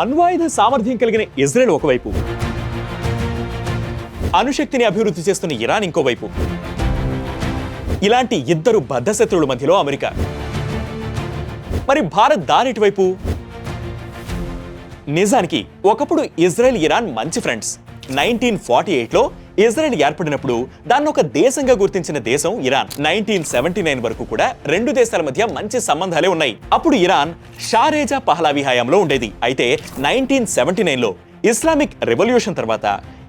అణ్వాయుధ సామర్థ్యం కలిగిన ఇజ్రాయెల్ ఒకవైపు. అణుశక్తిని అభివృద్ధి చేస్తున్న ఇరాన్ ఇంకోవైపు. ఇలాంటి ఇద్దరు బద్ధశత్రువుల మధ్యలో అమెరికా. మరి భారత్ దానిటివైపు నిజానికి ఒకప్పుడు ఇజ్రాయెల్ ఇరాన్ మంచి ఫ్రెండ్స్ నైన్టీన్ ఫార్టీ ఎయిట్లో ఇజ్రాయెల్ ఏర్పడినప్పుడు దాన్ని ఒక దేశంగా గుర్తించిన దేశం ఇరాన్. నైన్టీన్ సెవెంటీ నైన్ వరకు కూడా రెండు దేశాల మధ్య మంచి సంబంధాలే ఉన్నాయి. అప్పుడు ఇరాన్ షారేజా పహలావి హయాంలో ఉండేది. అయితే నైన్టీన్ సెవెంటీ నైన్లో ఇస్లామిక్ రెవల్యూషన్ తర్వాత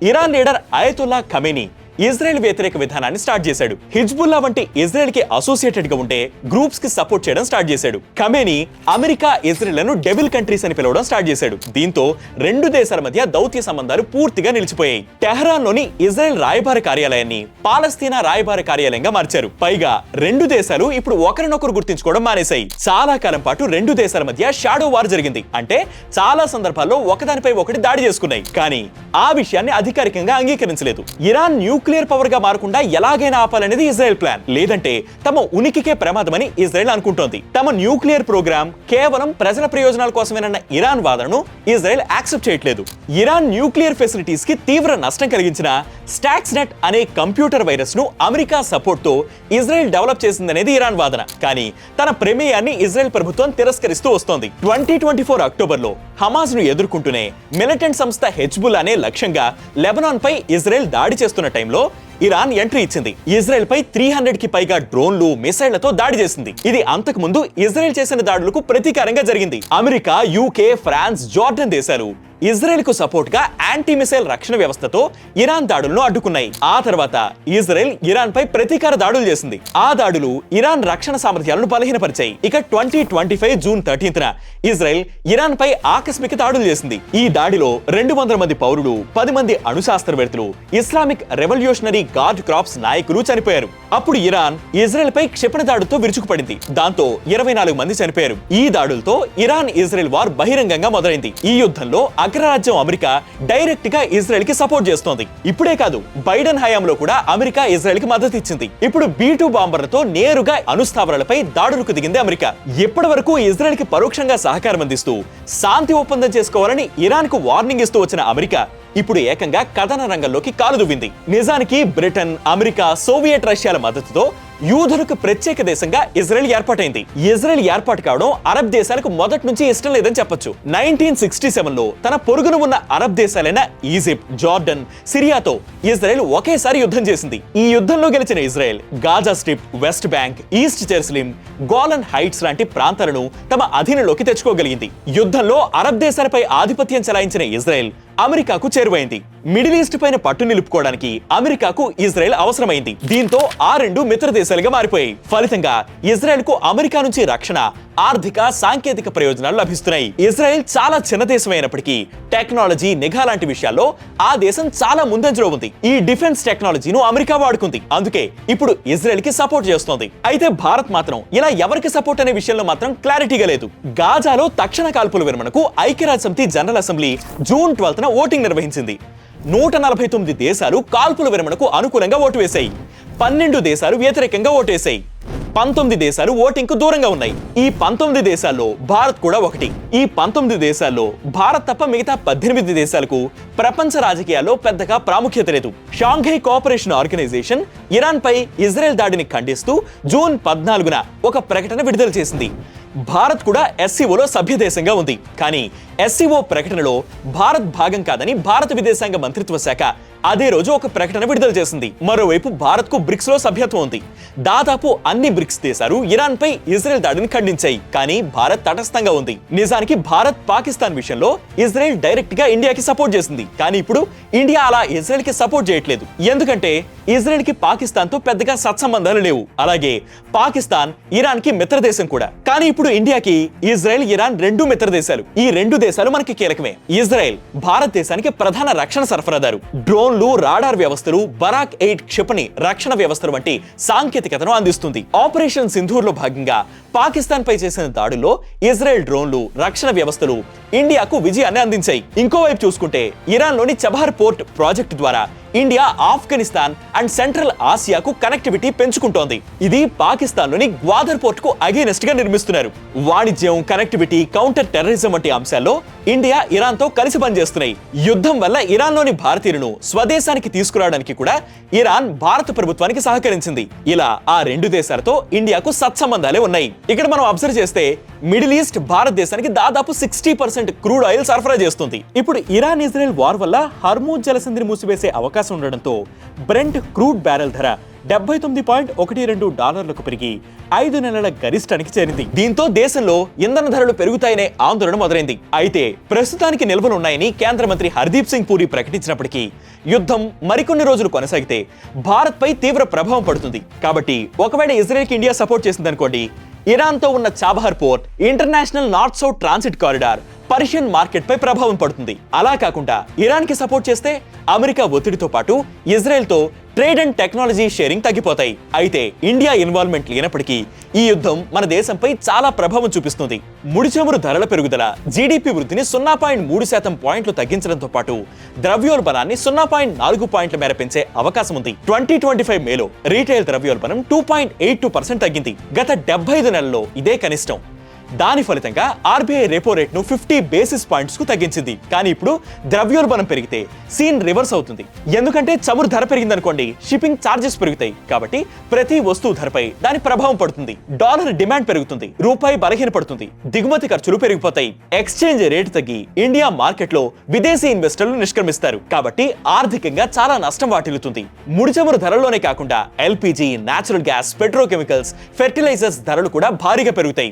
Iran leader Ayatollah Khamenei Israel వ్యతిరేక విధానాన్ని స్టార్ట్ చేశాడు. హిజ్బుల్లా వంటి ఇజ్రాయెల్కి అసోసియేటెడ్గా ఉండే గ్రూప్స్కి సపోర్ట్ చేయడం స్టార్ట్ చేశాడు. కమేని అమెరికా ఇజ్రాయెల్లను డెవిల్ కంట్రీస్ అని పిలవడం స్టార్ట్ చేశాడు. దీంతో రెండు దేశాల మధ్య దౌత్య సంబంధాలు పూర్తిగా నిలిచిపోయాయి. టెహరాన్లోని ఇజ్రాయెల్ రాయబార కార్యాలయాన్ని పాలస్తీనా రాయబార కార్యాలయంగా మార్చారు. పైగా రెండు దేశాలు ఇప్పుడు ఒకరినొకరు గుర్తించుకోవడం మానేశాయి. చాలా కాలం పాటు రెండు దేశాల మధ్య షాడో వార్ జరిగింది. అంటే చాలా సందర్భాల్లో ఒకదానిపై ఒకటి దాడి చేసుకున్నాయి. కానీ ఆ విషయాన్ని అధికారికంగా అంగీకరించలేదు. ఇరాన్ న్యూక్లియర్ పవర్గా మారకుండా ఎలాగైనా ఆపాలనేది ఇజ్రాయెల్ ప్లాన్. లేదంటే తమ ఉనికికే ప్రమాదమని ఇజ్రాయెల్ అనుకుంటోంది. తమ న్యూక్లియర్ ప్రోగ్రామ్ కేవలం ప్రజల ప్రయోజనాల కోసమేనన్న ఇరాన్ వాదనను ఇజ్రాయెల్ యాక్సెప్ట్ చేయట్లేదు. ఇరాన్ న్యూక్లియర్ ఫెసిలిటీస్కి తీవ్ర నష్టం కలిగించిన స్టాక్స్ నెట్ అనే కంప్యూటర్ వైరస్ను అమెరికా సపోర్ట్తో ఇజ్రాయెల్ డెవలప్ చేసిందనేది ఇరాన్ వాదన. కానీ తన ప్రమేయాన్ని ఇజ్రాయెల్ ప్రభుత్వం తిరస్కరిస్తూ వస్తోంది. ట్వంటీ ట్వంటీ ఫోర్ అక్టోబర్లో హమాజ్ను ఎదుర్కొంటూనే మిలిటెంట్ సంస్థ హెచ్బుల్ అనే లక్ష్యంగా లెబనాన్ పై ఇజ్రాయెల్ దాడి చేస్తున్న టైంలో ఇరాన్ ఎంట్రీ ఇచ్చింది. ఇజ్రాయెల్ పై త్రీ హండ్రెడ్కి పైగా డ్రోన్లు మిసైళ్ళతో దాడి చేసింది. ఇది అంతకు ముందు ఇజ్రాయెల్ చేసిన దాడులకు ప్రతీకారంగా జరిగింది. అమెరికా యూకే ఫ్రాన్స్ జార్డన్ దేశాలు. ఇజ్రాయెల్కు సపోర్ట్గా యాంటీ మిసైల్ రక్షణ వ్యవస్థతో ఇరాన్ దాడులను అడ్డుకున్నాయి. ఆ తర్వాత ఇజ్రాయెల్ ఇరాన్ పై ప్రతీకార దాడులు చేసింది. ఆ దాడులు ఇరాన్ రక్షణ సామర్థ్యాలను బలహీనపరిచాయి. ఇక twenty twenty five June thirteenth Israel Iran పై ఆకస్మిక దాడులు చేసింది. ఈ దాడిలో రెండు వందల మంది పౌరులు పది మంది అణుశాస్త్రవేత్తలు ఇస్లామిక్ రెవల్యూషనరీ గార్డ్ క్రాప్స్ నాయకులు చనిపోయారు. అప్పుడు ఇరాన్ ఇజ్రాయెల్ పై క్షిపణి దాడులతో విరుచుకుపడింది. దాంతో ఇరవై నాలుగు మంది చనిపోయారు. ఈ దాడులతో ఇరాన్ ఇజ్రాయెల్ వార్ బహిరంగంగా మొదలైంది. ఈ యుద్ధంలో అగ్రరాజ్యం అమెరికా డైరెక్ట్గా ఇజ్రాయెల్కి సపోర్ట్ చేస్తోంది. ఇప్పుడే కాదు బైడెన్ హయాంలో కూడా అమెరికా ఇజ్రాయెల్కి మద్దతు ఇచ్చింది. ఇప్పుడు బీ టూ బాంబర్లతో నేరుగా అణుస్థావరాలపై దాడులకు దిగింది అమెరికా. ఇప్పటి వరకు ఇజ్రాయెల్కి పరోక్షంగా సహకారం అందిస్తూ శాంతి ఒప్పందం చేసుకోవాలని ఇరాన్కు వార్నింగ్ ఇస్తూ వచ్చిన అమెరికా ఇప్పుడు ఏకంగా కథన రంగంలోకి కాలు దువ్వింది. నిజానికి బ్రిటన్ అమెరికా సోవియట్ రష్యాల మద్దతుతో యూదులకు ప్రత్యేక దేశంగా ఇజ్రాయెల్ ఏర్పాటైంది. ఇజ్రాయెల్ ఏర్పాటు కావడం అరబ్ దేశాలకు మొదటి నుంచి ఇష్టం లేదని చెప్పొచ్చు. నైన్టీన్ సిక్స్టీ సెవెన్లో తన పొరుగున ఉన్న అరబ్ దేశాలైన ఈజిప్ట్ జార్డన్ సిరియాతో ఇజ్రాయెల్ ఒకేసారి యుద్ధం చేసింది. ఈ యుద్ధంలో గెలిచిన Israel Gaza strip West Bank East Jerusalem Golan Heights లాంటి ప్రాంతాలను తమ అధీనంలోకి తెచ్చుకోగలిగింది. యుద్ధంలో అరబ్ దేశాలపై ఆధిపత్యం చెలాయించిన ఇజ్రాయెల్ అమెరికాకు చేరువైంది. మిడిల్ ఈస్ట్ పైన పట్టు నిలుపుకోవడానికి అమెరికాకు ఇజ్రాయెల్ అవసరమైంది. దీంతో ఆ రెండు మిత్ర దేశాలుగా మారిపోయాయి. ఫలితంగా ఇజ్రాయెల్కు అమెరికా నుంచి రక్షణ ఆర్థిక సాంకేతిక ప్రయోజనాలు లభిస్తున్నాయి. ఇజ్రాయెల్ చాలా చిన్న దేశం అయినప్పటికీ టెక్నాలజీ నిఘా లాంటి విషయాల్లో ఆ దేశం చాలా ముందంజలో ఉంది. ఈ డిఫెన్స్ టెక్నాలజీను అమెరికా వాడుకుంది. అందుకే ఇప్పుడు ఇజ్రాయెల్కి సపోర్ట్ చేస్తోంది. అయితే భారత్ మాత్రం ఇలా ఎవరికి సపోర్ట్ అనే విషయంలో మాత్రం క్లారిటీగా లేదు. గాజాలో తక్షణ కాల్పుల విరమణకు ఐక్యరాజ్య సమితి general assembly June twelfth voting నిర్వహించింది. నూట నలభై తొమ్మిది దేశాలు కాల్పుల విరమణకు అనుకూలంగా ఓటు వేశాయి. పన్నెండు దేశాలు వ్యతిరేకంగా ఓటేశాయి పంతొమ్మిది దేశాలు ఓటింగ్కు దూరంగా ఉన్నాయి. ఈ పంతొమ్మిది దేశాల్లో భారత్ కూడా ఒకటి. ఈ పంతొమ్మిది దేశాల్లో భారత్ తప్ప మిగతా పద్దెనిమిది దేశాలకు ప్రపంచ రాజకీయాల్లో పెద్దగా ప్రాముఖ్యత లేదు. షాంఘై కోఆపరేషన్ ఆర్గనైజేషన్ ఇరాన్ పై ఇజ్రాయెల్ దాడిని ఖండిస్తూ జూన్ పద్నాలుగున ఒక ప్రకటన విడుదల చేసింది. భారత్ కూడా ఎస్సీఓలో సభ్యదేశంగా ఉంది. కానీ ఎస్సీఓ ప్రకటనలో భారత్ భాగం కాదని భారత విదేశాంగ మంత్రిత్వ శాఖ అదే రోజు ఒక ప్రకటన విడుదల చేసింది. మరోవైపు భారత్కు బ్రిక్స్లో సభ్యత్వం ఉంది. దాదాపు అన్ని బ్రిక్స్ దేశాలు ఇరాన్ పై ఇజ్రాయెల్ దాడిని ఖండించాయి. కానీ భారత్ తటస్థంగా ఉంది. నిజానికి భారత్ పాకిస్తాన్ విషయంలో ఇజ్రాయెల్ డైరెక్ట్గా ఇండియాకి సపోర్ట్ చేసింది. కానీ ఇప్పుడు ఇండియా అలా ఇజ్రాయెల్కి సపోర్ట్ చేయట్లేదు. ఎందుకంటే ఇజ్రాయెల్కి పాకిస్తాన్తో పెద్దగా సత్సంబంధాలు లేవు. అలాగే పాకిస్తాన్ ఇరాన్కి మిత్ర దేశం కూడా. కానీ ఇప్పుడు ఇండియాకి ఇజ్రాయెల్ ఇరాన్ రెండు మిత్ర దేశాలు ఈ రెండు దేశాలు మనకి కీలకమే. ఇజ్రాయెల్ భారతదేశానికి ప్రధాన రక్షణ సరఫరాదారు. డ్రోన్లు రాడార్ వ్యవస్థలు బరాక్ ఎయిట్ క్షిపణి రక్షణ వ్యవస్థలు వంటి సాంకేతికతను అందిస్తుంది. ఆపరేషన్ సింధూర్లో భాగంగా పాకిస్తాన్ పై చేసిన దాడుల్లో ఇజ్రాయెల్ డ్రోన్లు రక్షణ వ్యవస్థలు ఇండియాకు విజయాన్ని అందించాయి. ఇంకోవైపు చూసుకుంటే ఇరాన్లోని చబార్ చబహార్ పోర్ట్ ప్రాజెక్టు ద్వారా ఇండియా ఆఫ్ఘనిస్తాన్ అండ్ సెంట్రల్ ఆసియాకు కనెక్టివిటీ పెంచుకుంటోంది. ఇది పాకిస్తాన్లోని గ్వాదర్ పోర్ట్కు అగేనెస్ట్గా నిర్మిస్తున్నారు. వాణిజ్యం కనెక్టివిటీ కౌంటర్ టెర్రరిజం వంటి అంశాల్లో ఇండియా ఇరాన్తో కలిసి పనిచేస్తున్నాయి. యుద్ధం వల్ల ఇరాన్లోని భారతీయులను స్వదేశానికి తీసుకురావడానికి కూడా ఇరాన్ భారత ప్రభుత్వానికి సహకరించింది. ఇలా ఆ రెండు దేశాలతో ఇండియాకు సత్సంబంధాలే ఉన్నాయి. ఇక్కడ మనం అబ్జర్వ్ చేస్తే మిడిల్ ఈస్ట్ భారతదేశానికి దాదాపు సిక్స్టీ పర్సెంట్ క్రూడ్ ఆయిల్ సరఫరా చేస్తుంది. ఇప్పుడు ఇరాన్ ఇజ్రాయెల్ వార్ వల్ల హర్మూజ్ జలసంధిని మూసివేసే అవకాశం ఉండడంతో బ్రెంట్ క్రూడ్ బ్యారెల్ ధర డెబ్బై తొమ్మిది పాయింట్ ఒకటి రెండు డాలర్లకు పెరిగి ఐదు నెలల గరిష్టానికి చేరింది. దీంతో దేశంలో ఇంధన ధరలు పెరుగుతాయనే ఆందోళన మొదలైంది. అయితే ప్రస్తుతానికి నిల్వలున్నాయని కేంద్ర మంత్రి హర్దీప్ సింగ్ పూరి ప్రకటించినప్పటికీ యుద్ధం మరికొన్ని రోజులు కొనసాగితే భారత్పై తీవ్ర ప్రభావం పడుతుంది. కాబట్టి ఒకవేళ ఇజ్రాయెల్కి ఇండియా సపోర్ట్ చేసిందనుకోండి ఇరాన్తో ఉన్న Chabahar port international north south transit corridor Persian మార్కెట్పై ప్రభావం పడుతుంది. అలా కాకుండా ఇరాన్కి సపోర్ట్ చేస్తే అమెరికా ఒత్తిడితో పాటు ఇజ్రాయెల్తో ట్రేడ్ అండ్ టెక్నాలజీ షేరింగ్ తగ్గిపోతాయి. అయితే ఇండియా ఇన్వాల్వ్మెంట్ లేనప్పటికీ ఈ యుద్ధం మన దేశంపై చాలా ప్రభావం చూపిస్తుంది. ముడి చమురు ధరల పెరుగుదల జీడిపి వృద్ధిని సున్నా పాయింట్ మూడు శాతం పాయింట్లు తగ్గించడంతో పాటు ద్రవ్యోల్బణాన్ని సున్నా పాయింట్ నాలుగు పాయింట్ల మేర పెంచే అవకాశం ఉంది. ట్వంటీ ట్వంటీ ఫైవ్ మేలో రీటైల్ ద్రవ్యోల్బణం two point eight two percent తగ్గింది. గత డెబ్బై ఐదు నెలల్లో ఇదే కనిష్టం. దాని ఫలితంగా ఆర్బీఐ రెపో రేట్ను ఫిఫ్టీ బేసిస్ పాయింట్స్కు తగ్గించింది. కానీ ఇప్పుడు ద్రవ్యోల్బణం పెరిగితే సీన్ రివర్స్ అవుతుంది. ఎందుకంటే చమురు ధర పెరిగిందనుకోండి షిప్పింగ్ ఛార్జెస్ పెరుగుతాయి. కాబట్టి ప్రతి వస్తువు ధరపై దాని ప్రభావం పడుతుంది. డాలర్ డిమాండ్ పెరుగుతుంది. రూపాయి బలహీనపడుతుంది దిగుమతి ఖర్చులు పెరిగిపోతాయి. ఎక్స్చేంజ్ రేటు తగ్గి ఇండియా మార్కెట్లో విదేశీ ఇన్వెస్టర్లు నిష్క్రమిస్తారు. కాబట్టి ఆర్థికంగా చాలా నష్టం వాటిల్లుతుంది. ముడి చమురు ధరల్లోనే కాకుండా LPG natural gas petrochemicals fertilisers ధరలు కూడా భారీగా పెరుగుతాయి.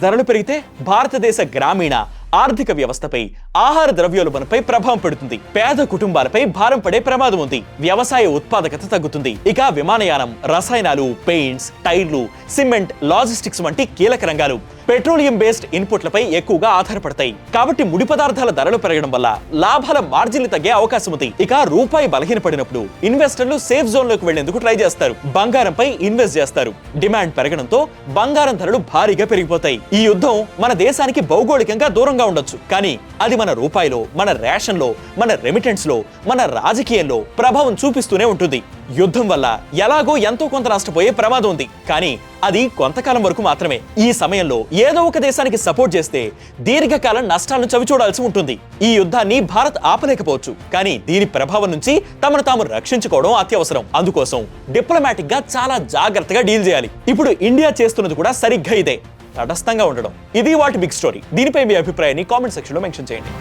ధరలు పెరిగితే భారతదేశ గ్రామీణ ఆర్థిక వ్యవస్థపై ఆహార ద్రవ్యోల్బణపై ప్రభావం పడుతుంది. పేద కుటుంబాలపై భారం పడే ప్రమాదం ఉంది. వ్యవసాయ ఉత్పాదకత తగ్గుతుంది. ఇక విమానయానం రసాయనాలు పెయింట్స్ టైర్లు సిమెంట్ లాజిస్టిక్స్ వంటి కీలక రంగాలు పెట్రోలియం బేస్డ్ ఇన్పుట్లపై ఎక్కువగా ఆధారపడతాయి. కాబట్టి ముడి పదార్థాల ధరలు పెరగడం వల్ల లాభాల మార్జిన్లు తగ్గే అవకాశం ఉంది. ఇక రూపాయి బలహీనపడినప్పుడు ఇన్వెస్టర్లు సేఫ్ జోన్లోకి వెళ్ళేందుకు ట్రై చేస్తారు. బంగారంపై ఇన్వెస్ట్ చేస్తారు. డిమాండ్ పెరగడంతో బంగారం ధరలు భారీగా పెరిగిపోతాయి. ఈ యుద్ధం మన దేశానికి భౌగోళికంగా దూరంగా ఉండొచ్చు. కానీ అది మన రూపాయిలో మన రేషన్లో మన రెమిటెన్స్లో మన రాజకీయంలో ప్రభావం చూపిస్తూనే ఉంటుంది. యుద్ధం వల్ల ఎలాగో ఎంతో కొంత నష్టపోయే ప్రమాదం ఉంది. కానీ అది కొంతకాలం వరకు మాత్రమే. ఈ సమయంలో ఏదో ఒక దేశానికి సపోర్ట్ చేస్తే దీర్ఘకాలం నష్టాలను చవిచూడాల్సి ఉంటుంది. ఈ యుద్ధాన్ని భారత్ ఆపలేకపోవచ్చు. కానీ దీని ప్రభావం నుంచి తమను తాము రక్షించుకోవడం అత్యవసరం. అందుకోసం డిప్లొమాటిక్గా చాలా జాగ్రత్తగా డీల్ చేయాలి. ఇప్పుడు ఇండియా చేస్తున్నది కూడా సరిగ్గా ఇదే. తటస్థంగా ఉండడం. ఇది వాటి బిగ్ స్టోరీ దీనిపై మీ అభిప్రాయాన్ని కామెంట్ సెక్షన్లో మెన్షన్ చేయండి.